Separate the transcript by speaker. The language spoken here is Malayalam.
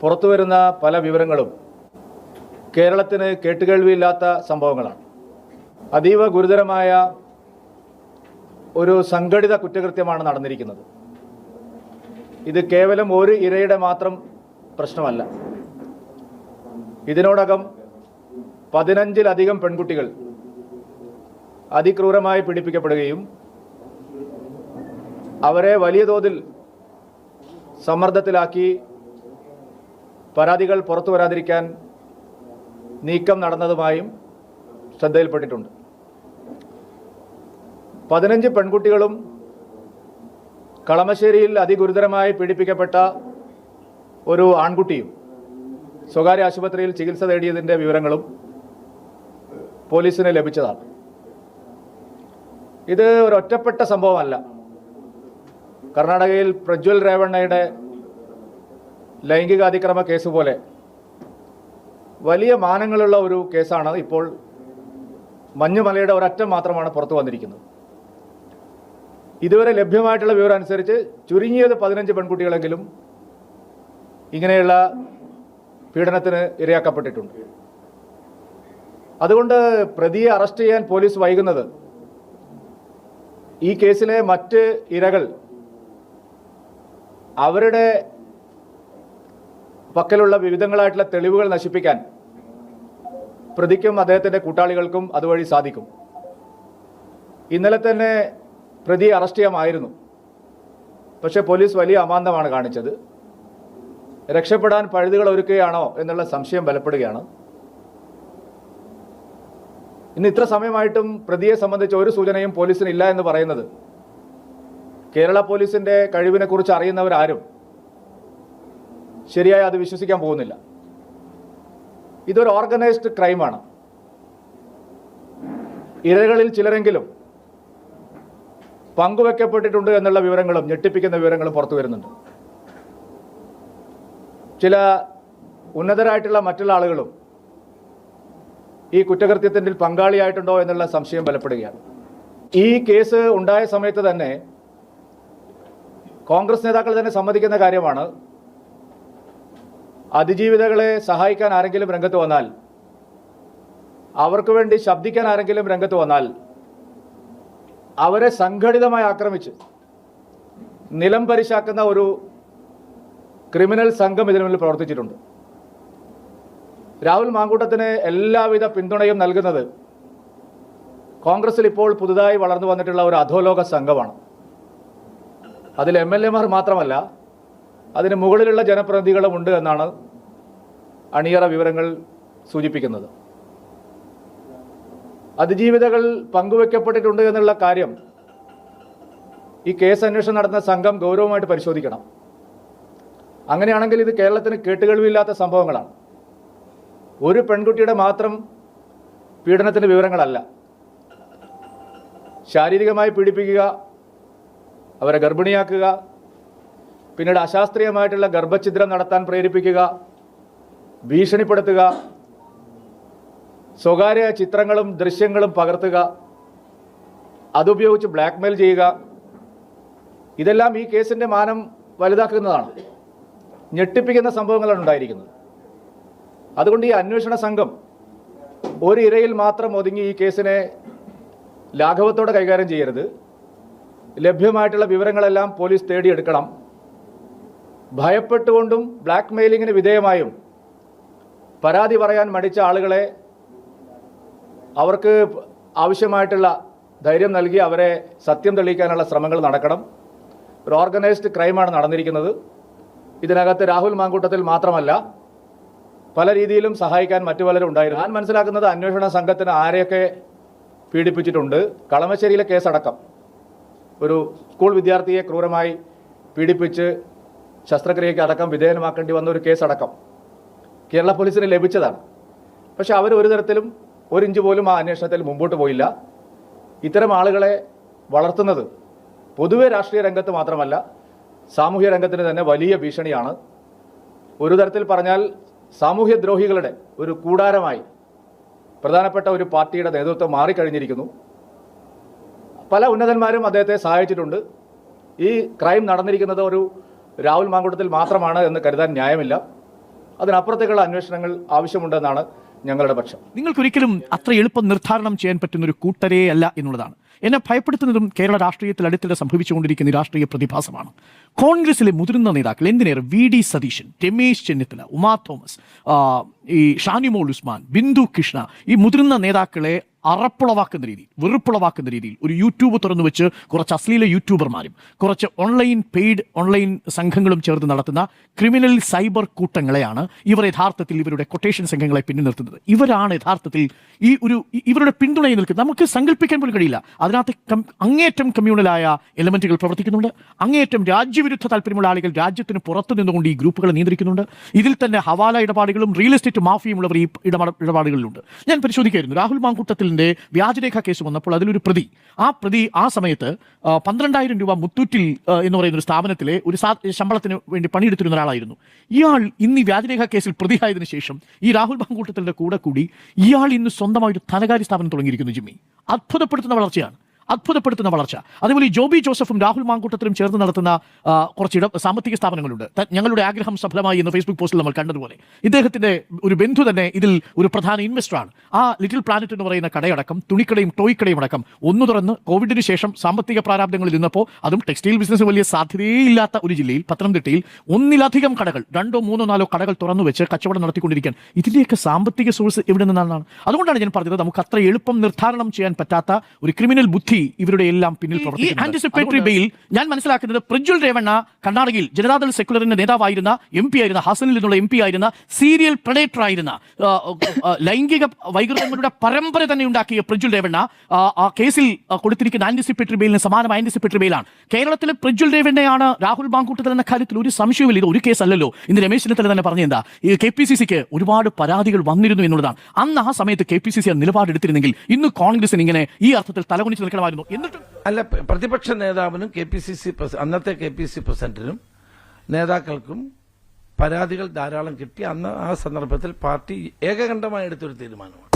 Speaker 1: പുറത്തു വരുന്ന പല വിവരങ്ങളും കേരളത്തിന് കേട്ടുകേൾവിയില്ലാത്ത സംഭവങ്ങളാണ്. അതീവ ഗുരുതരമായ ഒരു സംഘടിത കുറ്റകൃത്യമാണ് നടന്നിരിക്കുന്നത്. ഇത് കേവലം ഒരു ഇരയുടെ മാത്രം പ്രശ്നമല്ല. ഇതിനോടകം പതിനഞ്ചിലധികം പെൺകുട്ടികൾ അതിക്രൂരമായി പീഡിപ്പിക്കപ്പെടുകയും അവരെ വലിയ തോതിൽ സമ്മർദ്ദത്തിലാക്കി പരാതികൾ പുറത്തു വരാതിരിക്കാൻ നീക്കം നടന്നതുമായും ശ്രദ്ധയിൽപ്പെട്ടിട്ടുണ്ട്. പതിനഞ്ച് പെൺകുട്ടികളും കളമശ്ശേരിയിൽ അതിഗുരുതരമായി പീഡിപ്പിക്കപ്പെട്ട ഒരു ആൺകുട്ടിയും സ്വകാര്യ ആശുപത്രിയിൽ ചികിത്സ തേടിയതിന്റെ വിവരങ്ങളും പോലീസിന് ലഭിച്ചതാണ്. ഇത് ഒരൊറ്റപ്പെട്ട സംഭവമല്ല. കർണാടകയിൽ പ്രജ്വൽ രേവണ്ണയുടെ ലൈംഗിക അതിക്രമ കേസ് പോലെ. വലിയ മാനങ്ങളുള്ള ഒരു കേസാണ് ഇപ്പോൾ മഞ്ഞുമലയുടെ ഒരറ്റം മാത്രമാണ് പുറത്തു വന്നിരിക്കുന്നത്. ഇതുവരെ ലഭ്യമായിട്ടുള്ള വിവരം അനുസരിച്ച് ചുരുങ്ങിയത് പതിനഞ്ച് പെൺകുട്ടികളെങ്കിലും ഇങ്ങനെയുള്ള പീഡനത്തിന് ഇരയാക്കപ്പെട്ടിട്ടുണ്ട്. അതുകൊണ്ട് പ്രതിയെ അറസ്റ്റ് ചെയ്യാൻ പോലീസ് വൈകുന്നത് ഈ കേസിലെ മറ്റ് ഇരകൾ അവരുടെ പക്കലുള്ള വിവിധങ്ങളായിട്ടുള്ള തെളിവുകൾ നശിപ്പിക്കാൻ പ്രതിക്കും അദ്ദേഹത്തിന്റെ കൂട്ടാളികൾക്കും അതുവഴി സാധിക്കും. ഇന്നലെ തന്നെ പ്രതി അറസ്റ്റ് ചെയ്യാമായിരുന്നു. പക്ഷേ പോലീസ് വലിയ അമാന്തമാണ് കാണിച്ചത്. രക്ഷപ്പെടാൻ പഴുതുകൾ ഒരുക്കുകയാണോ എന്നുള്ള സംശയം ബലപ്പെടുകയാണ്. ഇന്ന് ഇത്ര സമയമായിട്ടും പ്രതിയെ സംബന്ധിച്ച് ഒരു സൂചനയും പോലീസിന് ഇല്ല എന്ന് പറയുന്നത്. കേരള പോലീസിന്റെ കഴിവിനെ കുറിച്ച് അറിയുന്നവരാരും ശരിയായി അത് വിശ്വസിക്കാൻ പോകുന്നില്ല. ഇതൊരു ഓർഗനൈസ്ഡ് ക്രൈമാണ് ഇരകളിൽ ചിലരെങ്കിലും പങ്കുവെക്കപ്പെട്ടിട്ടുണ്ട് എന്നുള്ള വിവരങ്ങളും ഞെട്ടിപ്പിക്കുന്ന വിവരങ്ങളും പുറത്തു വരുന്നുണ്ട്. ചില ഉന്നതരായിട്ടുള്ള മറ്റുള്ള ആളുകളും ഈ കുറ്റകൃത്യത്തിന്റെ പങ്കാളിയായിട്ടുണ്ടോ എന്നുള്ള സംശയം ബലപ്പെടുകയാണ്. ഈ കേസ് ഉണ്ടായ സമയത്ത് തന്നെ കോൺഗ്രസ് നേതാക്കൾ തന്നെ സമ്മതിക്കുന്ന കാര്യമാണ്. അതിജീവിതകളെ സഹായിക്കാൻ ആരെങ്കിലും രംഗത്ത് വന്നാൽ അവർക്ക് വേണ്ടി ശബ്ദിക്കാൻ ആരെങ്കിലും രംഗത്ത് വന്നാൽ അവരെ സംഘടിതമായി ആക്രമിച്ച് നിലം പരിശാക്കുന്ന ഒരു ക്രിമിനൽ സംഘം ഇതിനു മുന്നിൽ പ്രവർത്തിച്ചിട്ടുണ്ട്. രാഹുൽ മാങ്കൂട്ടത്തിന് എല്ലാവിധ പിന്തുണയും നൽകുന്നത് കോൺഗ്രസിൽ ഇപ്പോൾ പുതുതായി വളർന്നു വന്നിട്ടുള്ള ഒരു അധോലോക സംഘമാണ്. അതിൽ എം എൽ എമാർ മാത്രമല്ല അതിന് മുകളിലുള്ള ജനപ്രതിനിധികളും ഉണ്ട് എന്നാണ് അണിയറ വിവരങ്ങൾ സൂചിപ്പിക്കുന്നത്. അതിജീവിതകൾ പങ്കുവെക്കപ്പെട്ടിട്ടുണ്ട് എന്നുള്ള കാര്യം ഈ കേസ് അന്വേഷണം നടത്തുന്ന സംഘം ഗൗരവമായിട്ട് പരിശോധിക്കണം. അങ്ങനെയാണെങ്കിൽ ഇത് കേരളത്തിന് കേട്ടുകേൾവില്ലാത്ത സംഭവങ്ങളാണ്. ഒരു പെൺകുട്ടിയുടെ മാത്രം പീഡനത്തിന്റെ വിവരങ്ങളല്ല. ശാരീരികമായി പീഡിപ്പിക്കുക അവരെ ഗർഭിണിയാക്കുക പിന്നീട് അശാസ്ത്രീയമായിട്ടുള്ള ഗർഭഛിദ്രം നടത്താൻ പ്രേരിപ്പിക്കുക ഭീഷണിപ്പെടുത്തുക സ്വകാര്യ ചിത്രങ്ങളും ദൃശ്യങ്ങളും പകർത്തുക അതുപയോഗിച്ച് ബ്ലാക്ക്മെയിൽ ചെയ്യുക. ഇതെല്ലാം ഈ കേസിന്റെ മാനം വലുതാക്കുന്നതാണ്. ഞെട്ടിപ്പിക്കുന്ന സംഭവങ്ങളാണ് ഉണ്ടായിരിക്കുന്നത്. അതുകൊണ്ട് ഈ അന്വേഷണ സംഘം ഒരു ഇരയിൽ മാത്രം ഒതുങ്ങി ഈ കേസിനെ ലാഘവത്തോടെ കൈകാര്യം ചെയ്യരുത്. ലഭ്യമായിട്ടുള്ള വിവരങ്ങളെല്ലാം പോലീസ് തേടിയെടുക്കണം. ഭയപ്പെട്ടുകൊണ്ടും ബ്ലാക്ക് മെയിലിങ്ങിന് വിധേയമായും പരാതി പറയാൻ മടിച്ച ആളുകളെ അവർക്ക് ആവശ്യമായിട്ടുള്ള ധൈര്യം നൽകി അവരെ സത്യം തെളിയിക്കാനുള്ള ശ്രമങ്ങൾ നടക്കണം. ഒരു ഓർഗനൈസ്ഡ് ക്രൈമാണ് നടന്നിരിക്കുന്നത്. ഇതിനകത്ത് രാഹുൽ മാങ്കൂട്ടത്തിൽ മാത്രമല്ല പല രീതിയിലും സഹായിക്കാൻ മറ്റു പലരും ഉണ്ടായിരുന്നു. ഞാൻ മനസ്സിലാക്കുന്നത് അന്വേഷണ സംഘത്തിന് ആരെയൊക്കെ പീഡിപ്പിച്ചിട്ടുണ്ട്. കളമശ്ശേരിയിലെ കേസടക്കം ഒരു സ്കൂൾ വിദ്യാർത്ഥിയെ ക്രൂരമായി പീഡിപ്പിച്ച് ശസ്ത്രക്രിയയ്ക്ക് അടക്കം വിധേയനമാക്കേണ്ടി വന്ന ഒരു കേസടക്കം കേരള പോലീസിന് ലഭിച്ചതാണ്. പക്ഷെ അവർ ഒരു തരത്തിലും ഒരു ഇഞ്ച് പോലും ആ അന്വേഷണത്തിൽ മുമ്പോട്ട് പോയില്ല. ഇത്തരം ആളുകളെ വളർത്തുന്നത് പൊതുവെ രാഷ്ട്രീയ രംഗത്ത് മാത്രമല്ല സാമൂഹ്യ രംഗത്തിന് തന്നെ വലിയ ഭീഷണിയാണ്. ഒരു തരത്തിൽ പറഞ്ഞാൽ സാമൂഹ്യദ്രോഹികളുടെ ഒരു കൂടാരമായി പ്രധാനപ്പെട്ട ഒരു പാർട്ടിയുടെ നേതൃത്വം മാറിക്കഴിഞ്ഞിരിക്കുന്നു. പല ഉന്നതന്മാരും അദ്ദേഹത്തെ സഹായിച്ചിട്ടുണ്ട്. ഈ ക്രൈം നടന്നിരിക്കുന്നത് ഒരു രാഹുൽ മാങ്കൂട്ടത്തിൽ മാത്രമാണ് എന്ന് കരുതാൻ ന്യായമില്ല. അതിനപ്പുറത്തേക്കുള്ള അന്വേഷണങ്ങൾ ആവശ്യമുണ്ടെന്നാണ് ഞങ്ങളുടെ പക്ഷം.
Speaker 2: നിങ്ങൾക്കൊരിക്കലും അത്ര എളുപ്പം നിർദ്ധാരണം ചെയ്യാൻ പറ്റുന്ന ഒരു കൂട്ടരേ അല്ല എന്നുള്ളതാണ്. എന്നെ ഭയപ്പെടുത്തുന്നതും കേരള രാഷ്ട്രീയത്തിൽ അടുത്തിടെ സംഭവിച്ചുകൊണ്ടിരിക്കുന്ന രാഷ്ട്രീയ പ്രതിഭാസമാണ്. കോൺഗ്രസിലെ മുതിർന്ന നേതാക്കൾ എന്തിനേറെ? വി ഡി സതീശൻ രമേശ് ചെന്നിത്തല ഉമാ തോമസ് ഈ ഷാനിമോൾ ഉസ്മാൻ ബിന്ദു കൃഷ്ണ ഈ മുതിർന്ന നേതാക്കളെ അറപ്പുളവാക്കുന്ന രീതിയിൽ വെറുപ്പുളവാക്കുന്ന രീതിയിൽ ഒരു യൂട്യൂബ് തുറന്നു വെച്ച് കുറച്ച് അശ്ലീല യൂട്യൂബർമാരും കുറച്ച് ഓൺലൈൻ പെയ്ഡ് ഓൺലൈൻ സംഘങ്ങളും ചേർന്ന് നടത്തുന്ന ക്രിമിനൽ സൈബർ കൂട്ടങ്ങളെയാണ് ഇവർ യഥാർത്ഥത്തിൽ ഇവരുടെ കൊട്ടേഷൻ സംഘങ്ങളെ പിന്നിൽ നിർത്തുന്നത്. ഇവരാണ് യഥാർത്ഥത്തിൽ ഈ ഒരു ഇവരുടെ പിന്തുണയിൽ നിൽക്കുന്നത് നമുക്ക് സങ്കല്പിക്കാൻ പോലും കഴിയില്ല. അതിനകത്ത് അങ്ങേയറ്റം കമ്മ്യൂണലായ എലമെന്റുകൾ പ്രവർത്തിക്കുന്നുണ്ട്. അങ്ങേയറ്റം രാജ്യവിരുദ്ധ താല്പര്യമുള്ള ആളുകൾ രാജ്യത്തിന് പുറത്തു നിന്നുകൊണ്ട് ഈ ഗ്രൂപ്പുകളെ നിയന്ത്രിക്കുന്നുണ്ട്. ഇതിൽ തന്നെ ഹവാല ഇടപാടുകളും റിയൽ എസ്റ്റേറ്റ് മാഫിയും ഉള്ളവർ ഈ ഇടപാട് ഇടപാടുകളിലുണ്ട്. ഞാൻ പരിശോധിക്കായിരുന്നു രാഹുൽ മാങ്കൂട്ടത്തിലിന്റെ വ്യാജരേഖ കേസ് വന്നപ്പോൾ അതിലൊരു പ്രതി. ആ പ്രതി ആ സമയത്ത് പന്ത്രണ്ടായിരം രൂപ മുത്തൂറ്റിൽ എന്ന് പറയുന്ന ഒരു സ്ഥാപനത്തിലെ ഒരു ശമ്പളത്തിന് വേണ്ടി പണിയെടുത്തിരുന്ന ഒരാളായിരുന്നു. ഇയാൾ ഇന്ന് ഈ വ്യാജരേഖ കേസിൽ പ്രതിയായതിനു ശേഷം ഈ രാഹുൽ മാങ്കൂട്ടത്തിന്റെ കൂടെ കൂടി ഇയാൾ ഇന്ന് സ്വന്തമായി ധനകാര്യ സ്ഥാപനം തുടങ്ങിയിരിക്കുന്നു ജിമ്മി. അത്ഭുതപ്പെടുത്തുന്ന വളർച്ചയാണ്. അത്ഭുതപ്പെടുത്തുന്ന വളർച്ച. അതേപോലെ ഈ ജോബി ജോസഫും രാഹുൽ മാങ്കൂട്ടത്തിലും ചേർന്ന് നടത്തുന്ന കുറച്ച് ഇട സാമ്പത്തിക സ്ഥാപനങ്ങളുണ്ട്. ഞങ്ങളുടെ ആഗ്രഹം സഫലമായി എന്ന് ഫേസ്ബുക്ക് പോസ്റ്റിൽ നമ്മൾ കണ്ടതുപോലെ. ഇദ്ദേഹത്തിന്റെ ഒരു ബന്ധു തന്നെ ഇതിൽ ഒരു പ്രധാന ഇൻവെസ്റ്ററാണ് ആ ലിറ്റിൽ പ്ലാനറ്റ് എന്ന് പറയുന്ന കടയടക്കം തുണിക്കടയും ടോയ്ക്കടയും അടക്കം ഒന്ന് തുറന്ന് കോവിഡിന് ശേഷം സാമ്പത്തിക പ്രാരാബ്ദങ്ങളിൽ നിന്നപ്പോൾ അതും ടെക്സ്റ്റൈൽ ബിസിനസ് വലിയ സാധ്യതയില്ലാത്ത ഒരു ജില്ലയിൽ പത്തനംതിട്ടയിൽ ഒന്നിലധികം കടകൾ രണ്ടോ മൂന്നോ നാലോ കടകൾ തുറന്നു വെച്ച് കച്ചവടം നടത്തിക്കൊണ്ടിരിക്കാൻ. ഇതിന്റെയൊക്കെ സാമ്പത്തിക സോഴ്സ് എവിടെ നിന്നാണ്? അതുകൊണ്ടാണ് ഞാൻ പറഞ്ഞത് നമുക്ക് അത്ര എളുപ്പം നിർദ്ധാരണം ചെയ്യാൻ പറ്റാത്ത ഒരു ക്രിമിനൽ ബുദ്ധി ഇവരുടെ എല്ലാം പിന്നിൽ പ്രവർത്തിക്കുന്നത്.
Speaker 3: ആന്റിസിപ്പേറ്ററി ബെയിൽ ഞാൻ മനസ്സിലാക്കുന്നത് പ്രജ്വൽ രേവണ്ണ കർണാടകയിൽ ജനതാദൾ സെക്കുലറിന്റെ നേതാവായിരുന്ന എം പി ആയിരുന്ന ഹസനിൽ നിന്നുള്ള എം പി ആയിരുന്ന സീരിയൽ പ്രഡേറ്റർ ആയിരുന്ന ലൈംഗിക വൈകൃതങ്ങളുടെ പരമ്പര തന്നെ ഉണ്ടാക്കിയ പ്രജ്വൽ രേവണ്ണ ആ, കേസിൽ കൊടുത്തിരിക്കുന്ന ആന്റിസിപ്പേറ്ററി ബെയിലിന് സമാനമായ ആന്റിസിപ്പേറ്ററി ബെയിലാണ് കേരളത്തിലെ പ്രജ്വൽ രേവണ്ണയാണ് രാഹുൽ ബാങ്കൂട്ടത്തിൽ എന്ന കാര്യത്തിൽ ഒരു സംശയവുമില്ല. ഇത് ഒരു കേസല്ലല്ലോ ഇന്ന് രമേശ് ചെന്നിത്തല തന്നെ പറഞ്ഞു എന്താ? ഈ കെ പി സി സിക്ക് ഒരുപാട് പരാതികൾ വന്നിരുന്നു എന്നുള്ളതാണ്. അന്ന് ആ സമയത്ത് കെ പി സി സി നിലപാടെടുത്തിരുന്നെങ്കിൽ ഇന്ന് കോൺഗ്രസിന് ഇങ്ങനെ ഈ അർത്ഥത്തിൽ തലകുനിച്ച് നിൽക്കണമായിരുന്നു എന്നിട്ട്
Speaker 4: അല്ല പ്രതിപക്ഷ നേതാവിനും കെ പി സി സി അന്നത്തെ കെ പി സി പ്രസിഡന്റിനും നേതാക്കൾക്കും പരാതികൾ ധാരാളം കിട്ടി. അന്ന് ആ സന്ദർഭത്തിൽ പാർട്ടി ഏകകണ്ഠമായി എടുത്തൊരു തീരുമാനമാണ്.